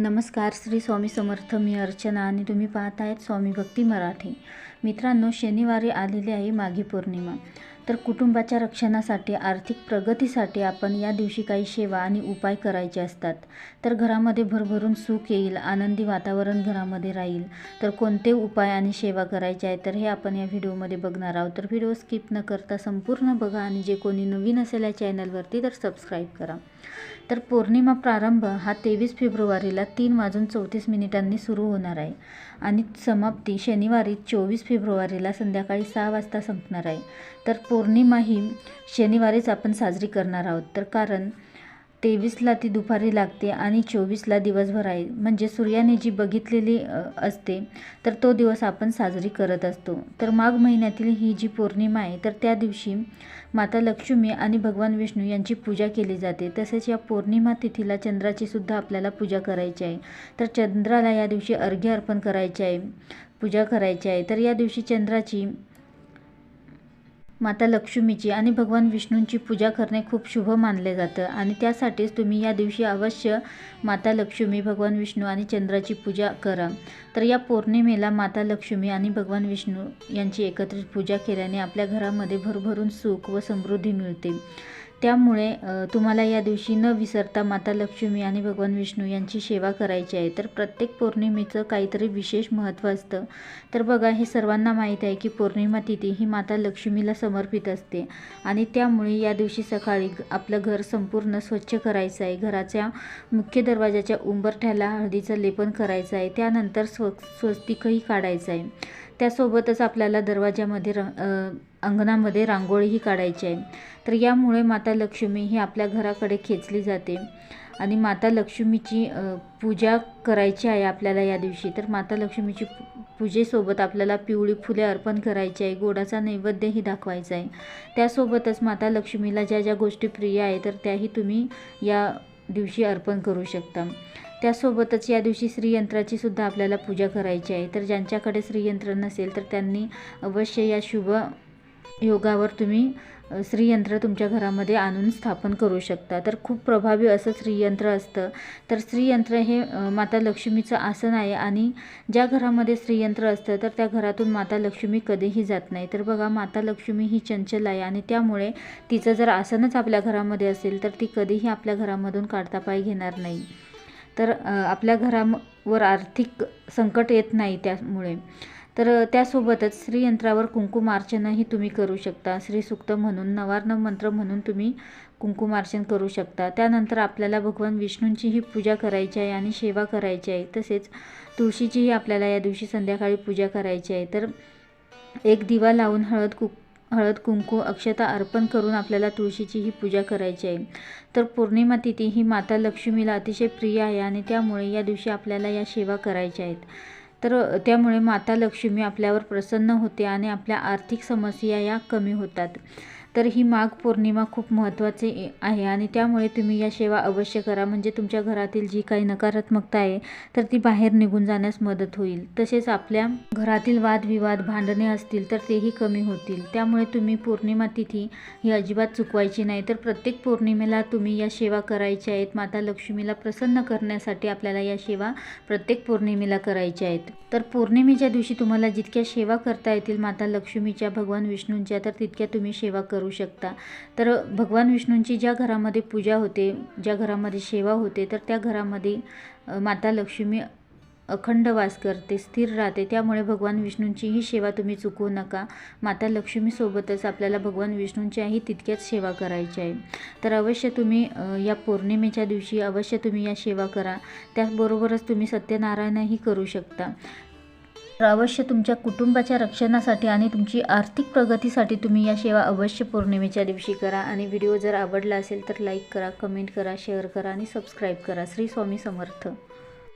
नमस्कार श्री स्वामी समर्थ मी अर्चना आणि तुम्ही पाहत आहेत स्वामी भक्ती मराठी. मित्रांनो शनिवारी आलेली आहे माघी पौर्णिमा. तर कुटुंबाच्या रक्षणासाठी आर्थिक प्रगतीसाठी आपण या दिवशी काही सेवा आणि उपाय करायचे असतात. तर घरामध्ये भरभरून सुख येईल आनंदी वातावरण घरामध्ये राहील. तर कोणते उपाय आणि सेवा करायचे आहे तर हे आपण या व्हिडिओमध्ये बघणार आहोत. तर व्हिडिओ स्किप न करता संपूर्ण बघा आणि जे कोणी नवीन असेल या चॅनलवरती तर सबस्क्राईब करा. तर पौर्णिमा प्रारंभ हा तेवीस फेब्रुवारीला तीन वाजून चौतीस मिनिटांनी सुरू होणार आहे. आणि समाप्ती शनिवारी चोवीस फेब्रुवारीला संध्याकाळी सहा वाजता संपणार आहे. तर पौर्णिमा ही शनिवारीच आपण साजरी करणार आहोत. तर कारण तेवीसला ती दुपारी लागते आणि चोवीसला दिवसभर आहे. म्हणजे सूर्याने जी बघितलेली असते तर तो दिवस आपण साजरी करत असतो. तर माघ महिन्यातील ही जी पौर्णिमा आहे तर त्या दिवशी माता लक्ष्मी आणि भगवान विष्णू यांची पूजा केली जाते. तसेच या पौर्णिमा तिथीला चंद्राची सुद्धा आपल्याला पूजा करायची आहे. तर चंद्राला या दिवशी अर्घ्य अर्पण करायचे आहे. पूजा करायची आहे. तर या दिवशी चंद्राची माता लक्ष्मीची आणि भगवान विष्णूंची पूजा करणे खूप शुभ मानले जातं. आणि त्यासाठीच तुम्ही या दिवशी अवश्य माता लक्ष्मी भगवान विष्णू आणि चंद्राची पूजा करा. तर या पौर्णिमेला माता लक्ष्मी आणि भगवान विष्णू यांची एकत्रित पूजा केल्याने आपल्या घरामध्ये भरभरून सुख व समृद्धी मिळते. त्यामुळे तुम्हाला या दिवशी न विसरता माता लक्ष्मी आणि भगवान विष्णू यांची सेवा करायची आहे. तर प्रत्येक पौर्णिमेचं काहीतरी विशेष महत्त्व असतं. तर बघा हे सर्वांना माहीत आहे की पौर्णिमा तिथी ही माता लक्ष्मीला समर्पित असते. आणि त्यामुळे या दिवशी सकाळी आपलं घर संपूर्ण स्वच्छ करायचं आहे. घराच्या मुख्य दरवाजाच्या उंबरठ्याला हळदीचं लेपन करायचं आहे. त्यानंतर स्व स्वस्तिकही काढायचं आहे. त्यासोबतच आपल्याला दरवाजामध्ये र अंगणामध्ये रांगोळीही काढायची आहे. तर यामुळे माता लक्ष्मी ही आपल्या घराकडे खेचली जाते आणि माता लक्ष्मीची पूजा करायची आहे आपल्याला या दिवशी. तर माता लक्ष्मीची पूजेसोबत आपल्याला पिवळी फुले अर्पण करायची आहे गोडाचा नैवेद्यही दाखवायचा आहे. त्यासोबतच माता लक्ष्मीला ज्या ज्या गोष्टी प्रिय आहे तर त्याही तुम्ही या दिवशी अर्पण करू शकता. त्यासोबतच या दिवशी श्रीयंत्राची सुद्धा आपल्याला पूजा करायची आहे. तर ज्यांच्याकडे श्रीयंत्र नसेल तर त्यांनी अवश्य या शुभ योगावर तुम्ही श्रीयंत्र तुमच्या घरामध्ये आणून स्थापन करू शकता. तर खूप प्रभावी असं श्रीयंत्र असतं. तर श्रीयंत्र हे माता लक्ष्मीचं आसन आहे आणि ज्या घरामध्ये श्रीयंत्र असतं तर त्या घरातून माता लक्ष्मी कधीही जात नाही. तर बघा माता लक्ष्मी ही चंचल आहे आणि त्यामुळे तिचं जर आसनच आपल्या घरामध्ये असेल तर ती कधीही आपल्या घरामधून काढता पाय घेणार नाही. तर आपल्या घरावर आर्थिक संकट येत नाही त्यामुळे. तर त्यासोबतच श्रीयंत्रावर कुंकुमार्चनही तुम्ही करू शकता. श्री सुक्त म्हणून नवार्न मंत्र म्हणून तुम्ही कुंकुमार्चन करू शकता. त्यानंतर आपल्याला भगवान विष्णूंचीही पूजा करायची आहे आणि सेवा करायची आहे. तसेच तुळशीचीही आपल्याला या दिवशी संध्याकाळी पूजा करायची आहे. तर एक दिवा लावून हळद कुक हळद कुंकू अक्षता अर्पण करून आपल्याला तुळशीची ही पूजा करायची आहे. तर पौर्णिमा तिथी ही माता लक्ष्मीला अतिशय प्रिय आहे आणि त्यामुळे या दिवशी आपल्याला या सेवा करायच्या आहेत. तर त्यामुळे माता लक्ष्मी आपल्यावर प्रसन्न होते आणि आपल्या आर्थिक समस्या या कमी होतात. तर ही माघ पौर्णिमा खूप महत्त्वाचे आहे आणि त्यामुळे तुम्ही या सेवा अवश्य करा. म्हणजे तुमच्या घरातील जी काही नकारात्मकता आहे तर ती बाहेर निघून जाण्यास मदत होईल. तसेच आपल्या घरातील वादविवाद भांडणे असतील तर तेही कमी होतील. त्यामुळे तुम्ही पौर्णिमा तिथी ही अजिबात चुकवायची नाही. तर प्रत्येक पौर्णिमेला तुम्ही या सेवा करायच्या आहेत. माता लक्ष्मीला प्रसन्न करण्यासाठी आपल्याला या सेवा प्रत्येक पौर्णिमेला करायच्या आहेत. तर पौर्णिमेच्या दिवशी तुम्हाला जितक्या सेवा करता येतील माता लक्ष्मीच्या भगवान विष्णूंच्या तर तितक्या तुम्ही सेवा करू शकता. तर भगवान विष्णूंची ज्या घरामध्ये पूजा होते ज्या घरामध्ये सेवा होते तर त्या घरामध्ये माता लक्ष्मी अखंड वास करते स्थिर राहते. त्यामुळे भगवान विष्णूंची ही सेवा तुम्ही चुकवू नका. माता लक्ष्मीसोबतच आपल्याला भगवान विष्णूंच्याही तितक्याच सेवा करायची आहे. तर अवश्य तुम्ही या पौर्णिमेच्या दिवशी अवश्य तुम्ही या सेवा करा. त्याचबरोबरच तुम्ही सत्यनारायणही करू शकता. तर अवश्य तुमच्या कुटुंबाच्या रक्षणासाठी आणि तुमची आर्थिक प्रगतीसाठी तुम्ही या सेवा अवश्य पौर्णिमेच्या दिवशी करा. आणि व्हिडिओ जर आवडला असेल तर लाईक करा कमेंट करा शेअर करा आणि सबस्क्राईब करा. श्री स्वामी समर्थ.